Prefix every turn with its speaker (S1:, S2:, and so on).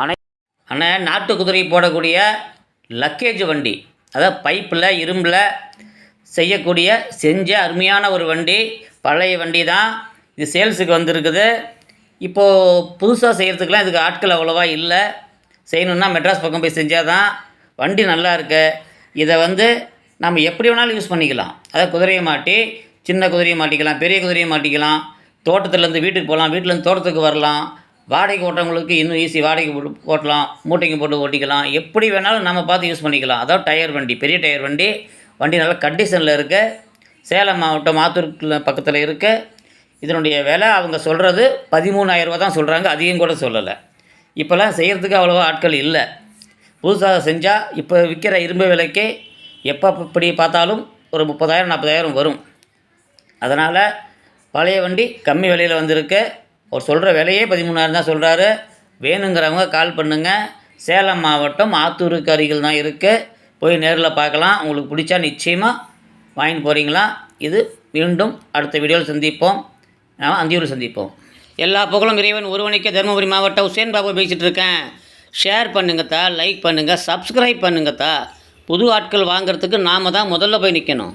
S1: ஆனால் நாட்டு குதிரை போடக்கூடிய லக்கேஜ் வண்டி அதாவது பைப்பில் இரும்பில் செய்யக்கூடிய செஞ்ச அருமையான ஒரு வண்டி பழைய வண்டி தான் இது சேல்ஸுக்கு வந்திருக்குது. இப்போது புதுசாக செய்கிறதுக்கெலாம் இதுக்கு ஆட்கள் அவ்வளோவா இல்லை. செய்யணுன்னா மெட்ராஸ் பக்கம் போய் செஞ்சால் தான் வண்டி நல்லா இருக்கு. இதை வந்து நம்ம எப்படி வேணாலும் யூஸ் பண்ணிக்கலாம். அதாவது குதிரையை மாட்டி சின்ன குதிரையை மாட்டிக்கலாம் பெரிய குதிரையை மாட்டிக்கலாம் தோட்டத்துலேருந்து வீட்டுக்கு போகலாம் வீட்டிலேருந்து தோட்டத்துக்கு வரலாம். வாடகைக்கு ஓட்டுறவங்களுக்கு இன்னும் ஈஸி வாடகைக்கு போட்டு ஓட்டலாம் மூட்டைக்கு போட்டு ஓட்டிக்கலாம். எப்படி வேணாலும் நம்ம பார்த்து யூஸ் பண்ணிக்கலாம். அதாவது டயர் வண்டி பெரிய டயர் வண்டி வண்டி நல்ல கண்டிஷனில் இருக்குது சேலம் மாவட்டம் ஆத்தூர் பக்கத்தில் இருக்குது இதனுடைய விலை அவங்க சொல்கிறது பதிமூணாயிரரூபா தான் சொல்கிறாங்க அதிகம் கூட சொல்லலை. இப்போல்லாம் செய்கிறதுக்கு அவ்வளோவா ஆட்கள் இல்லை. புதுசாக செஞ்சால் இப்போ விற்கிற இரும்பு விலைக்கு எப்போ இப்படி பார்த்தாலும் ஒரு முப்பதாயிரம் நாற்பதாயிரம் வரும். அதனால் பழைய வண்டி கம்மி விலையில் வந்திருக்கு. அவர் சொல்கிற விலையே பதிமூணாயிரம் தான் சொல்கிறாரு வேணுங்கிறவங்க கால் பண்ணுங்கள் சேலம் மாவட்டம் ஆத்தூருக்கு அருகில் தான் இருக்குது போய் நேரில் பார்க்கலாம். உங்களுக்கு பிடிச்சா நிச்சயமாக வாங்கிட்டு போகிறீங்களா இது மீண்டும் அடுத்த வீடியோவில் சந்திப்போம். நாம் அந்தியூரில் சந்திப்போம். எல்லா புகழும் இறைவன் ஒருவனுக்கே தருமபுரி மாவட்டம் உசேன் பாபு பேசிகிட்டு இருக்கேன். ஷேர் பண்ணுங்கத்தா லைக் பண்ணுங்கள் சப்ஸ்கிரைப் பண்ணுங்கத்தா புது ஆட்கள் வாங்குறதுக்கு நாம தான் முதல்ல போய் நிற்கணும்